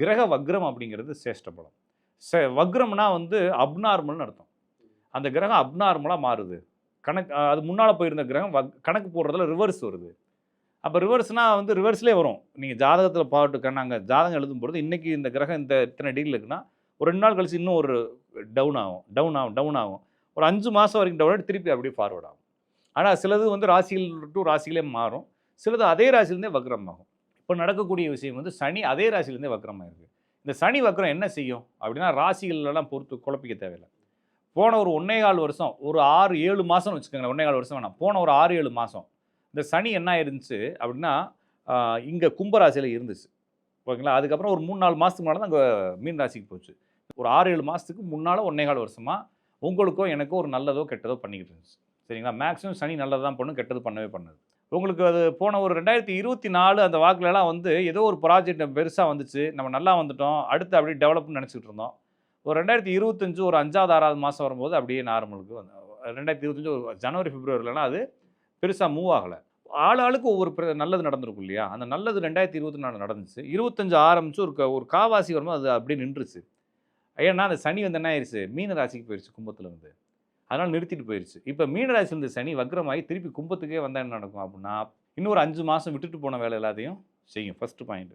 கிரக வக்ரம் அப்படிங்கிறது சிரேஷ்ட பலம். சே வக்ரம்னா வந்து அப்நார்மல்னு அர்த்தம். அந்த கிரகம் அப்நார்மலாக மாறுது. கணக்கு அது முன்னால் போயிருந்த கிரகம் வக் கணக்கு போடுறதுல ரிவர்ஸ் வருது. அப்போ ரிவர்ஸ்னால் வந்து ரிவர்ஸ்லேயே வரும். நீங்கள் ஜாதகத்தில் பாட்டு நாங்கள் ஜாதகம் எழுதும் பொழுது இன்றைக்கி இந்த கிரகம் இந்த இத்தனை டிகிரி இருக்குன்னா ஒரு ரெண்டு நாள் கழிச்சு இன்னும் ஒரு டவுன் ஆகும். டவுன் ஆகும் டவுன் ஆகும். ஒரு அஞ்சு மாதம் வரைக்கும் டவுன் ஆகிட்டு திருப்பி அப்படியே ஃபார்வர்ட் ஆகும். ஆனால் சிலது வந்து ராசிகள் டு ராசிகளே மாறும். சிலது அதே ராசிலேருந்தே வக்ரம் ஆகும். இப்போ நடக்கக்கூடிய விஷயம் வந்து சனி அதே ராசியிலேருந்தே வக்கரமாக இருக்குது இந்த சனி வக்கரம் என்ன செய்யும்? அப்படின்னா ராசிகளெல்லாம் பொறுத்து குழப்பிக்க தேவையில்லை. போன ஒரு ஒன்னேகால் வருஷம் ஒரு ஆறு ஏழு மாதம்னு வச்சுக்கோங்களேன். ஒன்னே கால் வருஷம் வேணாம். போன ஒரு ஆறு ஏழு மாதம் இந்த சனி என்ன இருந்துச்சு அப்படின்னா இங்கே கும்பராசியில் இருந்துச்சு. ஓகேங்களா? அதுக்கப்புறம் ஒரு மூணு நாலு மாதத்துக்கு முன்னால் தான் அங்கே மீன் ராசிக்கு போச்சு. ஒரு ஆறு ஏழு மாதத்துக்கு முன்னால் ஒன்னே கால் வருஷமாக உங்களுக்கோ எனக்கோ ஒரு நல்லதோ கெட்டதோ பண்ணிக்கிட்டு இருந்துச்சு. சரிங்களா? மேக்ஸிமம் சனி நல்லது தான் பண்ணும் கெட்டது பண்ணவே பண்ணது. உங்களுக்கு அது போன ஒரு ரெண்டாயிரத்தி இருபத்தி நாலு அந்த வாக்குலலாம் வந்து ஏதோ ஒரு ப்ராஜெக்ட் பெருசாக வந்துச்சு. நம்ம நல்லா வந்துட்டோம். அடுத்து அப்படியே டெவலப்னு நினச்சிக்கிட்டு இருந்தோம். ஒரு ரெண்டாயிரத்தி இருபத்தஞ்சு ஒரு அஞ்சாவது ஆறாவது மாதம் வரும்போது அப்படியே நார்மலுக்கு வந்து ரெண்டாயிரத்தி இருபத்தஞ்சு ஒரு ஜனவரி பிப்ரவரிலலாம் அது பெருசாக மூவ் ஆகலை. ஆள் ஆளுக்கு ஒவ்வொரு பிர- நல்லது நடந்திருக்கும் இல்லையா? அந்த நல்லது ரெண்டாயிரத்தி இருபத்தி நாலு நடந்துச்சு. இருபத்தஞ்சு ஆரம்பிச்சு ஒரு ஒரு காவாசி வரும்போது அது அப்படியே நின்றுச்சு. ஏன்னா அந்த சனி வந்து என்ன ஆயிடுச்சு மீன ராசிக்கு போயிடுச்சு கும்பத்தில் வந்து அதனால் நிறுத்திட்டு போயிடுச்சு இப்போ மீன இருந்த சனி வக்ரமாகி திருப்பி கும்பத்துக்கே வந்தால் என்ன நடக்கும்? அப்படின்னா இன்னொரு அஞ்சு மாதம் விட்டுட்டு போன வேலை எல்லாத்தையும் செய்யும். First point